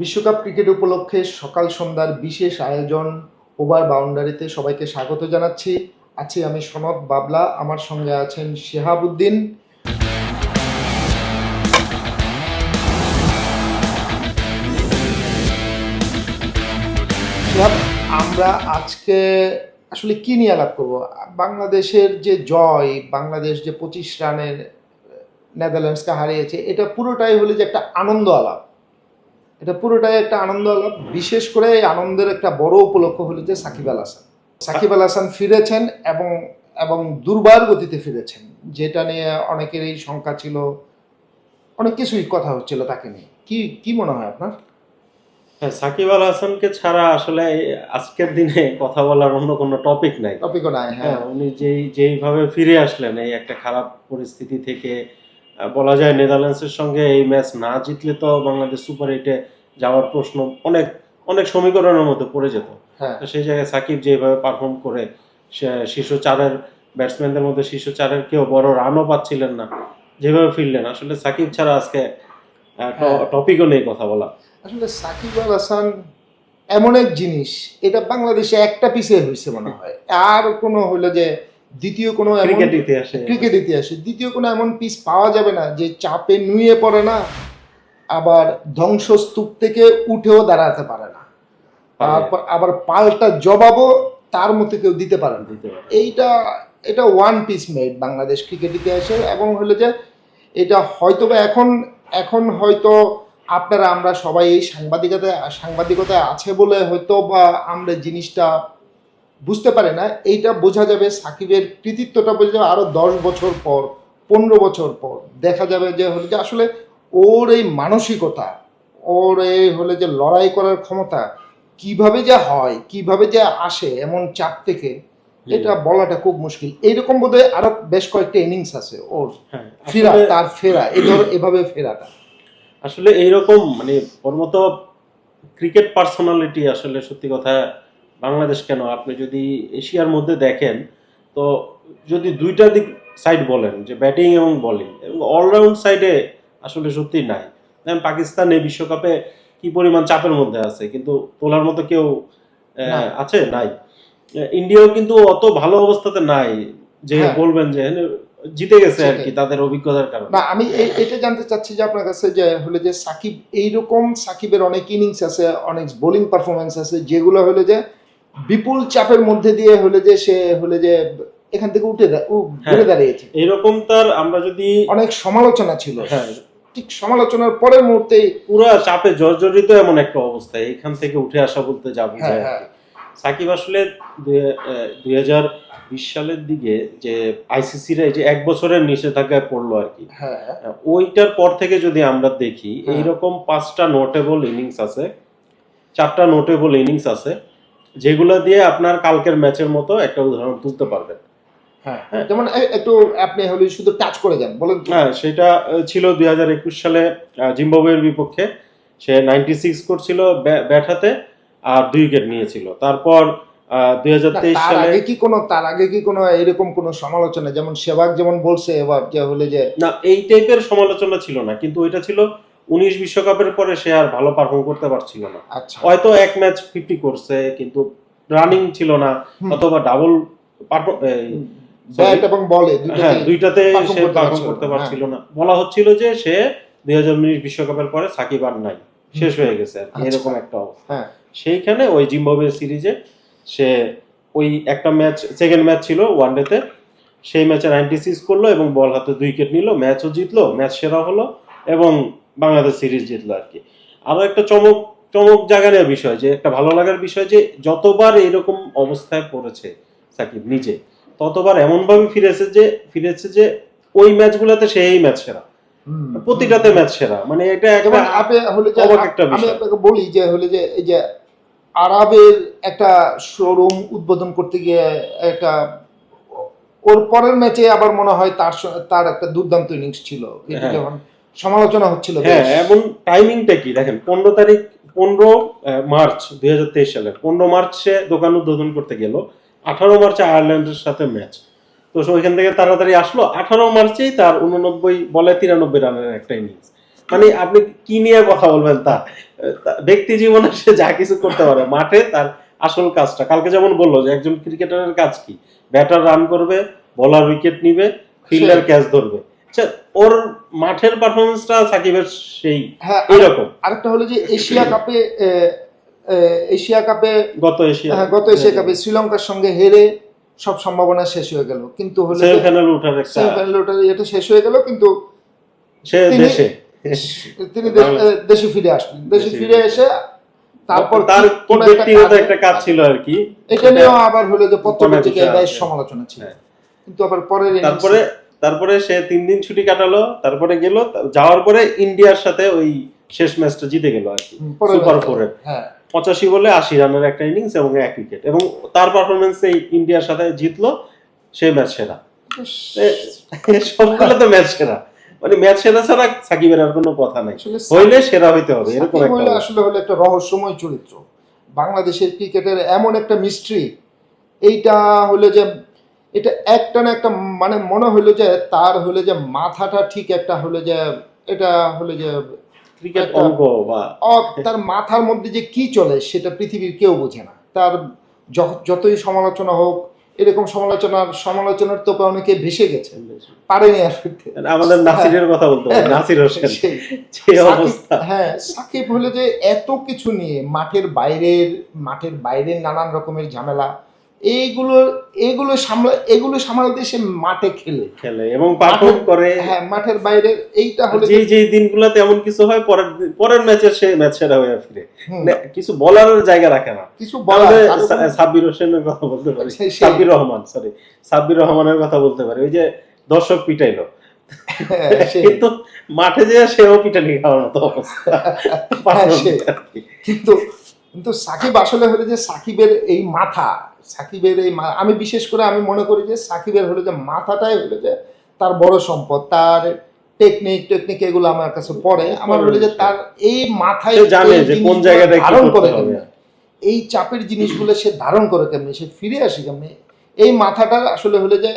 বিশ্বকাপ ক্রিকেট উপলক্ষে সকাল সন্ধ্যার বিশেষ আয়োজন ওভার বাউন্ডারিতে সবাইকে স্বাগত জানাচ্ছি। আছি আমি সনদ বাবলা, আমার সঙ্গে আছেন শেহাবুদ্দিন। আমরা আজকে আসলে কি নিয়ে আলাপ করব? বাংলাদেশের যে জয়, বাংলাদেশ যে পঁচিশ রানের নেদারল্যান্ডসকে হারিয়েছে, এটা পুরোটাই হলো যে একটা আনন্দ আলাপ। এটা পুরোটাই একটা আনন্দ আলাপ। বিশেষ করে এই আনন্দের একটা বড় উপলক্ষ হলো যে সাকিব আল হাসান। সাকিব আল হাসান ফিরেছেন এবং এবং দুর্বার গতিতে ফিরেছেন যেটা নিয়ে অনেকেরই শঙ্কা ছিল। অনেক কিছুই কথা হচ্ছিল তাকে নিয়ে। কি কি মনে হয় আপনার? হ্যাঁ সাকিব আল হাসানকে ছাড়া আসলে আজকের দিনে কথা বলার অন্য কোনো টপিক নাই। টপিকও নাই হ্যাঁ। হ্যাঁ উনি যেই যেইভাবে ফিরে আসলেন এই একটা খারাপ পরিস্থিতি থেকে বলা যায় নেদারল্যান্ডসের সঙ্গে এই ম্যাচ না জিতলে তো বাংলাদেশ সুপার এইটে যাওয়ার প্রশ্ন অনেক অনেক সমীকরণের মধ্যে পড়ে যেত। হ্যাঁ। তো সেই জায়গায় সাকিব যেভাবে পারফর্ম করে শীর্ষ চারের ব্যাটসম্যানদের মধ্যে শীর্ষ চারের কেউ বড় রানও পাচ্ছিলেন না যেভাবে ফিরলেন। আসলে সাকিব ছাড়া আজকে হ্যাঁ। টপিকও নেই কথা বলা। আসলে সাকিব আল হাসান এমন এক জিনিস এটা বাংলাদেশে একটা পিসে হয়েছে মনে হয়। আর কোনো হলো যে দ্বিতীয় কোনো ক্রিকেট ইতিহাসে। ক্রিকেট ইতিহাসে দ্বিতীয় কোনো এমন পিস পাওয়া যাবে না যে চাপে নুয়ে পড়ে না। আবার ধ্বংসস্তূপ থেকে উঠেও দাঁড়াতে পারে না। তারপর আবার পাল্টা জবাবও তার মতো কেউ দিতে পারে না। দিতে পারে। এইটা এটা one piece made Bangladesh cricket ইতিহাসে এবং হলো যে এটা হয়তো বা এখন এখন হয়তো আপনারা আমরা সবাই এই সাংবাদিকতায় সাংবাদিকতায় আছে বলে হয়তো বা আমরা জিনিসটা বুঝতে পারি না। এইটা বোঝা যাবে সাকিবের কৃতিত্বটা বোঝা যাবে আরও দশ বছর পর পনেরো বছর পর। দেখা যাবে যে হলো যে আসলে ওর এই মানসিকতা ওর এই হলে যে লড়াই করার ক্ষমতা কীভাবে যে হয় কীভাবে যে আসে এমন চাপ থেকে এটা বলাটা খুব মুশকিল। এইরকম বোধহয় আরও বেশ কয়েকটা ইনিংস আছে ওর। হ্যাঁ, ফেরা তার ফেরা এই ধর এভাবে ফেরাটা। আসলে এইরকম মানে ওর মতো ক্রিকেট পার্সোনালিটি আসলে সত্যি কথা বাংলাদেশ কেন? আপনি যদি এশিয়ার মধ্যে দেখেন তো যদি দুইটা দিক সাইড বলেন যে ব্যাটিং এবং বলিং এবং অলরাউন্ড সাইডে আসলে সত্যি নাই। পাকিস্তান এই বিশ্বকাপে কি পরিমাণ চাপের মধ্যে আছে কিন্তু তোলার মতো কেউ আছে? নাই। ইন্ডিয়াও কিন্তু অত ভালো অবস্থাতে নাই যে হ্যাঁ। বলবেন যে জিতে গেছে আর কি তাদের অভিজ্ঞতার কারণে। না আমি এটা জানতে চাচ্ছি যে আপনার কাছে যে হলো যে সাকিব এইরকম সাকিবের অনেক ইনিংস আছে অনেক বোলিং পারফরমেন্স আছে যেগুলো হলো যে বিপুল চাপের মধ্যে দিয়ে হলো যে সে হলো যে এখান থেকে উঠে ঘুরে হ্যাঁ। দাঁড়িয়েছে। এরকম তার আমরা যদি অনেক সমালোচনা ছিল। হ্যাঁ ঠিক সমালোচনার পরের মুহূর্তে পুরো চাপে জর্জরিত এমন একটা অবস্থা। এখান থেকে উঠে আসা বলতে যা হ্যাঁ বোঝায় হ্যাঁ। সাকিব আসলে দুই হাজার বিশ সালের দিকে যে আইসিসির এই যে এক বছরের নিষেধাজ্ঞায় পড়ল আর কি। হ্যাঁ। ওইটার পর থেকে যদি আমরা দেখি। এইরকম পাঁচটা নোটেবল ইনিংস আছে চারটা নোটেবল ইনিংস আছে যেগুলো দিয়ে আপনার কালকের ম্যাচের মতো একটা উদাহরণ তুলতে পারবেন। হ্যাঁ। হ্যাঁ। যেমন একটু আপনি হলে শুধু টাচ করে যান বলেন হ্যাঁ সেটা ছিল দুই হাজার একুশ সালে জিম্বাবুয়ের বিপক্ষে। সে নাইনটি সিক্স করছিল ব্যাট হাতে আর দুই উইকেট নিয়েছিল। তারপর দুই হাজার তেইশ সালে আগে কি কোনো তার আগে কি কোনো এরকম কোনো সমালোচনা? যেমন সেবাগ যেমন বলছে এবার যে হলে যে না এই টাইপের সমালোচনা ছিল না কিন্তু ওইটা ছিল উনিশ বিশ্বকাপের পরে সে আর ভালো পারফর্ম করতে পারছিল না। আচ্ছা। হয়তো এক ম্যাচ ফিফটি করছে কিন্তু রানিং ছিল না অথবা ডাবল ব্যাট এবং বলে হ্যাঁ দুইটাতে সে পারফর্ম করতে পারছিল না। বলা হচ্ছিল যে সে দুই হাজার উনিশ বিশ্বকাপের পরে সাকিব আর নাই। শেষ হয়ে গেছে আচ্ছা। এরকম একটা অবস্থা। হ্যাঁ। সেইখানে ওই জিম্বাবুয়ে সিরিজে সে ওই একটা ম্যাচ সেকেন্ড ম্যাচ ছিল ওয়ানডেতে। সেই ম্যাচে নাইনটি সিক্স করল এবং বল হাতে দুই উইকেট নিল ম্যাচও জিতলো ম্যাচ সেরা হলো এবং বাংলাদেশ সিরিজ জিতলো আর কি। আরও একটা চমক চমক জাগানোর বিষয় যে একটা ভালো লাগার বিষয় যে যতবার এরকম অবস্থায় পড়েছে সাকিব নিজে ততবার এমন ভাবে ফিরেছে যে ফিরেছে যে ওই ম্যাচগুলোতে ম্যাচ সেরা। প্রতিটাতে ম্যাচ সেরা। মানে এটা একটা আপনি হলে যে আমি আপনাকে বলি যে হলে যে এই যে আরবের একটা শোরুম উদ্বোধন করতে গিয়ে একটা ওর পরের ম্যাচে আবার মনে হয় তার তার একটা দুর্দান্ত ইনিংস ছিল। হ্যাঁ। যখন সমালোচনা হচ্ছিল হ্যাঁ। এবং টাইমিংটা কি? দেখেন পনেরো তারিখ পনেরো মার্চ দুই হাজার তেইশ সালে পনেরো মার্চে দোকান উদ্বোধন করতে গেল। আঠারো মার্চে আয়ারল্যান্ডের সাথে ম্যাচ তো ওইখান থেকে তাড়াতাড়ি আসলো। আঠারো মার্চেই তার উননব্বই বলে তিরানব্বই রানের একটা ইনিংস মানে আপনি কি নিয়ে কথা বলবেন তা ব্যক্তি জীবনে সে যা কিছু করতে পারে মাঠে তার আসল কাজটা। কালকে যেমন বলল যে একজন ক্রিকেটারের কাজ কি? ব্যাটার রান করবে বলার উইকেট নিবে ফিল্ডার ক্যাচ ধরবে। আচ্ছা, ওর মাঠের পারফরমেন্সটা সাকিবের সেই হ্যাঁ এইরকম। আরেকটা হলো যে এশিয়া কাপে এশিয়া কাপে গত এশিয়া হ্যাঁ, গত এশিয়া কাপে শ্রীলঙ্কার সঙ্গে হেরে সব সম্ভাবনা শেষ হয়ে গেল। কিন্তু হলো সেমিফাইনাল উঠার একটা সেমিফাইনাল ওটা এটা শেষ হয়ে গেল কিন্তু সে দেশে। তিনি দেশে ফিরে আসলেন। দেশে ফিরে এসে তারপর তার কোনো ব্যক্তিগত একটা কাজ ছিল আর কি। এটা নিয়েও আবার হলো যে পত্রপত্রিকায় বেশ সমালোচনা ছিল। হ্যাঁ। কিন্তু আবার পরের তারপরে তারপরে সে তিন দিন ছুটি কাটালো তারপরে গেল যাওয়ার পরে ইন্ডিয়ার সাথে ওই শেষ ম্যাচটা জিতে গেল আর কি। পরের সুপার। ফোরে হ্যাঁ। পঁচাশি বলে আশি রানের একটা ইনিংস এবং এক উইকেট এবং তার পারফরমেন্স এই ইন্ডিয়ার সাথে জিতলো সেই ম্যাচ সেরা। সবগুলো তো ম্যাচ সেরা। মানে ম্যাচ সেরা ছাড়া সাকিবের আর কোনো কথা নাই। হইলে সেরা হইতে হবে এরকম একটা আসলে হলো একটা রহস্যময় চরিত্র। বাংলাদেশের ক্রিকেটের এমন একটা মিস্ট্রি এইটা হলো যে এটা একটা না একটা মানে মনে হলো যে তার হলো যে মাথাটা ঠিক একটা হলো যে এটা হলো যে ক্রিকেট অঙ্ক বা তার মাথার মধ্যে যে কি চলে সেটা পৃথিবীর কেউ বোঝে না। তার যতই সমালোচনা হোক এরকম সমালোচনার সমালোচনার তোপে অনেকে ভেসে গেছে। পারেনি আর ফিরতে আমাদের নাসিরের কথা বলতে নাসির হোসেন। অবস্থা। হ্যাঁ সাকিব হলো যে এত কিছু নিয়ে মাঠের বাইরের মাঠের বাইরের নানান রকমের ঝামেলা এইগুলো এগুলো সামলা এগুলো সামলাতে সে মাঠে খেলে। খেলে এবং পারফর্ম করে। হ্যাঁ মাঠের বাইরে এইটা হলো যে যে দিনগুলোতে এমন কিছু হয় পরের পরের ম্যাচে সে ম্যাচ সেরা হয়ে ফিরে। মানে কিছু বলার জায়গা রাখে না। কিছু বলার সাব্বির হোসেনের কথা বলতে পারি। সাব্বির রহমান সরি সাব্বির রহমানের কথা বলতে পারি। ওই যে দর্শক পিটাইলো। হ্যাঁ, কিন্তু মাঠে যে সেও পিটানি খাওয়ার মতো অবস্থা। হ্যাঁ, কিন্তু কিন্তু সাকিব আসলে হলো যে সাকিবের এই মাথা সাকিবের এই আমি বিশেষ করে আমি মনে করি যে সাকিবের হলো যে মাথাটাই হলো যে তার বড় সম্পদ তার টেকনিক টেকনিক এগুলো আমার কাছে পড়ে। আমার হলো যে তার এই মাথায় জানে যে কোন কি ধারণ করে এই চাপের জিনিসগুলো সে ধারণ করে কেমনে সে ফিরে আসে কেমনে। এই মাথাটা আসলে হলো যে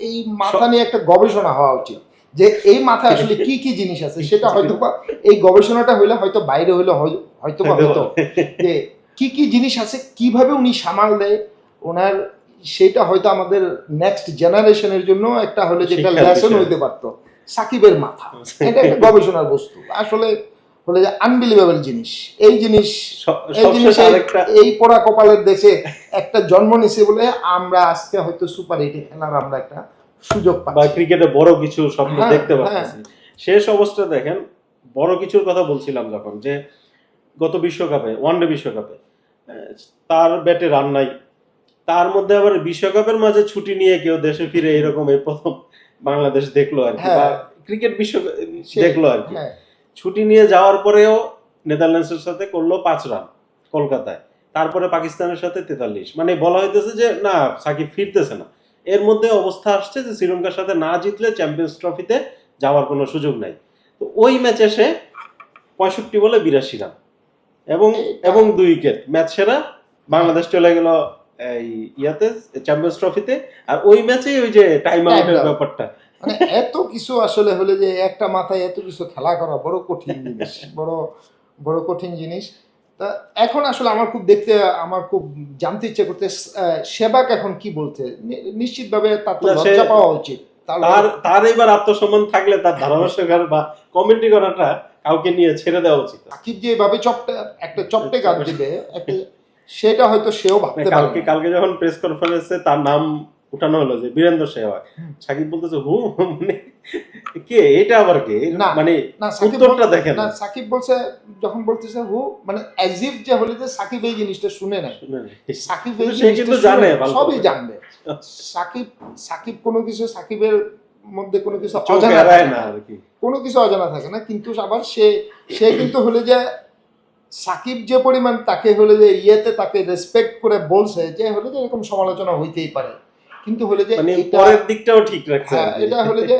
এই মাথা নিয়ে একটা গবেষণা হওয়া উচিত। যে এই মাথায় আসলে কি কি জিনিস আছে সেটা হয়তো বা এই গবেষণাটা হইলে হয়তো বাইরে হইলে হয়- হয়তো বা হয়তো যে কি কি জিনিস আছে কীভাবে উনি সামাল দেয় ওনার সেটা হয়তো আমাদের নেক্সট জেনারেশনের জন্য একটা হলে যেটা লেসন হইতে পারতো। সাকিবের মাথা। এটা একটা গবেষণার বস্তু। আসলে হলে যে আনবিলিভেবল জিনিস। এই জিনিস এই জিনিস এই পোড়া কপালের দেশে একটা জন্ম নিছে বলে আমরা আজকে হয়তো সুপার এইটে খেলার আমরা একটা সুযোগ পাই বা ক্রিকেটে বড় কিছু স্বপ্ন হ্যাঁ, দেখতে হ্যাঁ। পাচ্ছি। শেষ অবস্থা দেখেন বড় কিছুর কথা বলছিলাম যখন যে গত বিশ্বকাপে ওয়ানডে বিশ্বকাপে তার ব্যাটে রান নাই। তার মধ্যে আবার বিশ্বকাপের মাঝে ছুটি নিয়ে কেউ দেশে ফিরে এরকম এই প্রথম বাংলাদেশ দেখল আর কি বা হ্যাঁ। ক্রিকেট বিশ্ব সে- দেখল আর কি। হ্যাঁ। ছুটি নিয়ে যাওয়ার পরেও নেদারল্যান্ডসের সাথে করল পাঁচ রান কলকাতায়। তারপরে পাকিস্তানের সাথে তেতাল্লিশ। মানে বলা হইতেছে যে না সাকিব ফিরতেছে না। এর মধ্যে অবস্থা আসছে যে শ্রীলঙ্কার সাথে না জিতলে চ্যাম্পিয়ন্স ট্রফিতে যাওয়ার কোনো সুযোগ নাই। তো ওই ম্যাচে সে পঁয়ষট্টি বলে বিরাশি রান। এবং এবং দুই উইকেট। ম্যাচ সেরা বাংলাদেশ চলে গেল এই ইয়াতে চ্যাম্পিয়ন্স ট্রফিতে আর ওই ম্যাচেই ওই যে টাইম আউটের ব্যাপারটা। মানে এত কিছু আসলে হলে যে একটা মাথায় এত কিছু খেলা করা বড় কঠিন জিনিস বড় বড় কঠিন জিনিস। তা এখন আসলে আমার খুব দেখতে আমার খুব জানতে ইচ্ছে করতে সেবাক এখন কি বলছে? নিশ্চিতভাবে তার তো লজ্জা পাওয়া উচিত। তার তার এবার আত্মসম্মান থাকলে তার ধারাভাষ্যকার বা কমেন্টি করাটা কাউকে নিয়ে ছেড়ে দেওয়া উচিত। সাকিব যে এভাবে চপটে একটা চপটে গান দিবে একটা সেটা হয়তো সেও ভাবতে মানে কালকে পারে কালকে যখন প্রেস কনফারেন্সে তার নাম উঠানো হলো যে বীরেন্দ্র সেহবাগ সাকিব বলতেছে হু মানে কে? এটা আবার কে? না, মানে না সাকিব উত্তরটা দেখেন। না সাকিব বলছে যখন বলতেছে হু মানে অ্যাজিভ যে হলে যে সাকিব এই জিনিসটা শুনে নাই সাকিব এই জিনিসটা জানে সবই। জানবে। সাকিব সাকিব কোনো কিছু সাকিবের মধ্যে কোনো কিছু অজানা থাকে না না। কোনো কিছু অজানা থাকে না কিন্তু আবার সে সে কিন্তু হলে যে সাকিব যে পরিমাণ তাকে হলে যে ইয়েতে তাকে রেসপেক্ট করে বলছে যে হলে যে এরকম সমালোচনা হইতেই পারে। কিন্তু হলে যে মানে পরের দিকটাও ঠিক রাখছে হ্যাঁ এটা হলে যে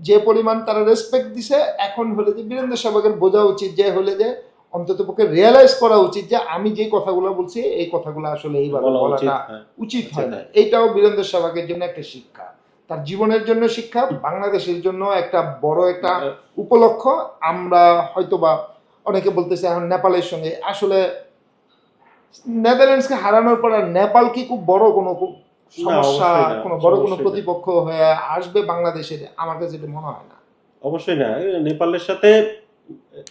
যে পরিমাণ তারা রেসপেক্ট দিছে এখন হলে যে বীরেন্দ্র সেবকের বোঝা উচিত যে হলে যে অন্তত পক্ষে রিয়েলাইজ করা উচিত যে আমি যে কথাগুলো বলছি এই কথাগুলো আসলে এইভাবে বলাটা হ্যাঁ। উচিত উচিত হয় না। এইটাও বীরেন্দ্র সেবকের জন্য একটা শিক্ষা। তার জীবনের জন্য শিক্ষা বাংলাদেশের জন্য একটা বড় একটা উপলক্ষ। আমরা হয়তোবা অনেকে বলতেছে এখন নেপালের সঙ্গে। আসলে নেদারল্যান্ডসকে হারানোর পর নেপাল কি খুব বড় কোনো সমস্যা কোনো বড় কোনো প্রতিপক্ষ হয়ে আসবে বাংলাদেশের? আমার কাছে এটা মনে হয় না। অবশ্যই না। নেপালের সাথে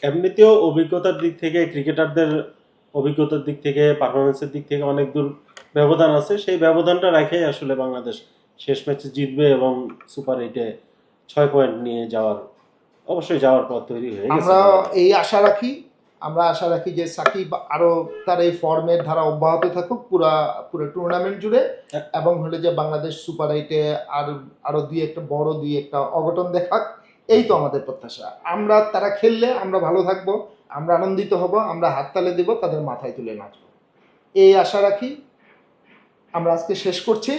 এমনিতেও অভিজ্ঞতার দিক থেকে ক্রিকেটারদের অভিজ্ঞতার দিক থেকে পারফরমেন্সের দিক থেকে অনেক দূর ব্যবধান আছে। সেই ব্যবধানটা রেখেই আসলে বাংলাদেশ শেষ ম্যাচে জিতবে এবং সুপার এইটে ছয় পয়েন্ট নিয়ে যাওয়ার অবশ্যই যাওয়ার পথ তৈরি হয়ে গেছে। আমরা এই আশা রাখি আমরা আশা রাখি যে সাকিব আরও তার এই ফর্মের ধারা অব্যাহত থাকুক পুরা পুরো টুর্নামেন্ট জুড়ে। হ্যাঁ। এবং হলে যে বাংলাদেশ সুপার এইটে আর আরও দুই একটা বড় দুই একটা অঘটন দেখাক এই তো আমাদের প্রত্যাশা। আমরা তারা খেললে আমরা ভালো থাকব আমরা আনন্দিত হব আমরা হাততালি দেব তাদের মাথায় তুলে নাচবো। এই আশা রাখি আমরা আজকে শেষ করছি।